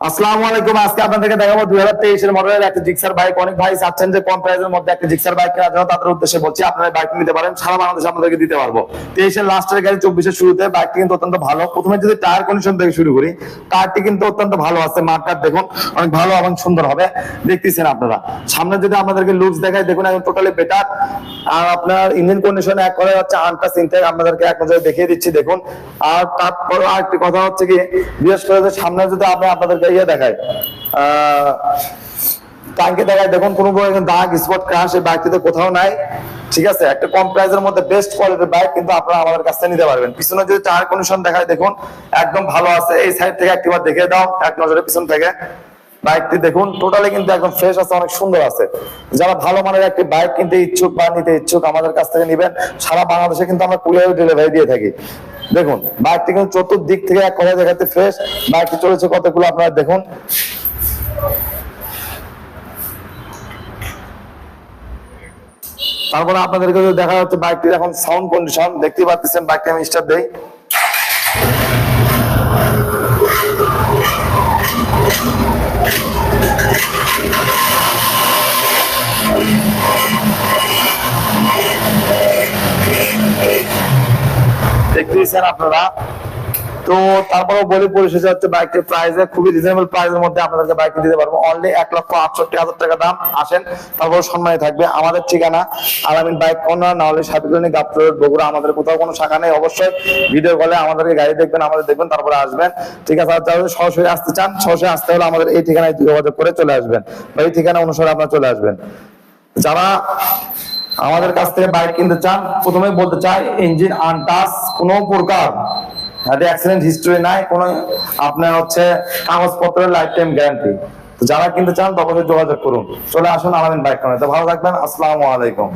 আসসালামু আলাইকুম, আজকে আপনাদেরকে দেখাবো দুই হাজার তেইশের মডেলের একটা জিক্সার বাইক অনেক ভাই চাচ্ছেন যে মধ্যে একটা জিক্সার বাইক কেনার জন্য। তাদের উদ্দেশ্যে বলছি, আপনারা বাইক নিতে পারেন, সারা বাংলাদেশ আপনাদেরকে দিতে পারব। তেইশের লাস্টের গাড়ি চব্বিশের শুরুতে বাইকটি কিন্তু অত্যন্ত ভালো। প্রথমে যদি টায়ার কন্ডিশন থেকে শুরু করি কিন্তু অত্যন্ত ভালো আছে দেখুন, অনেক ভালো এবং সুন্দর হবে। দেখতেছেন আপনারা। সামনে যদি আপনাদেরকে লুকস দেখায় দেখুন একদম টোটালি বেটার আর আপনার ইঞ্জিন কন্ডিশন এক করে হচ্ছে আনটাস ইনটেক আপনাদেরকে এক নজরে দেখিয়ে দিচ্ছি, দেখুন। আর তারপর আরেকটি কথা হচ্ছে কি, বিশেষ করে সামনে যদি আপনি আপনাদেরকে ইয়ে দেখায়। আহ ট্যাঙ্কে দেখায়, দেখুন, কোনো দাগ স্পট ক্রাশ এই বাইকটিতে কোথাও নাই। ঠিক আছে? একটা কম প্রাইসের মধ্যে বেস্ট কোয়ালিটির বাইক কিন্তু আপনারা আমাদের কাছ নিতে পারবেন। পিছনে যদি টায়ার কন্ডিশন দেখায়, দেখুন, একদম ভালো আছে। এই সাইড থেকে একটিবার দেখে দাও, এক নজরে পিছন থেকে। বাইকটি দেখুন টোটালি কিন্তু একদম ফ্রেশ আছে, অনেক সুন্দর আছে। যারা ভালো মানের একটি বাইক কিনতে ইচ্ছুক বা নিতে ইচ্ছুক আমাদের কাছ থেকে নেবেন, সারা বাংলাদেশে কিন্তু আমরা কুরিয়ার ডেলিভারি দিয়ে থাকি। দেখুন বাইকটি কিন্তু চতুর্দিক থেকে এক কথা দেখাতে ফ্রেশ বাইকটি চলেছে কতগুলো আপনারা দেখুন। তারপরে আপনাদেরকে দেখা যাচ্ছে বাইকটির এখন সাউন্ড কন্ডিশন দেখতে পাচ্ছেন বাইকটি আমি স্টার্ট দেই। দেখতেছেন আপনারা। তো তারপরে বলি পরিশেষে হচ্ছে বাইকটির খুবই রিজনেবল মধ্যে আপনাদেরকে বাইকটি দিতে পারব। অনলি এক লক্ষ আটষট্টি হাজার টাকা দাম। আসেন তারপর সম্মানে থাকবে। আমাদের ঠিকানা বাইক কর্নার গাপ্তর বগুড়া। আমাদের কোথাও কোনো শাখা নেই, অবশ্যই ভিডিও কলে আমাদেরকে গাড়ি দেখবেন, আমাদের দেখবেন, তারপরে আসবেন। ঠিক আছে যারা সরাসরি আসতে চান, সরাসরি আসতে হলে আমাদের এই ঠিকানায় যোগাযোগ করে চলে আসবেন। বা এই ঠিকানা অনুসারে আপনারা চলে আসবেন। যারা আমাদের কাছ থেকে বাইক কিনতে চান প্রথমে বলতে চাই ইঞ্জিন আনটাস কোনো প্রকার অ্যাক্সিডেন্ট নাই আপনার হচ্ছে কাগজপত্রের লাইফ টাইম গ্যারান্টি যারা কিনতে চান তখন যোগাযোগ করুন। চলে আসুন আমাদের বাইক তো ভালো থাকবেন, আসসালামু আলাইকুম।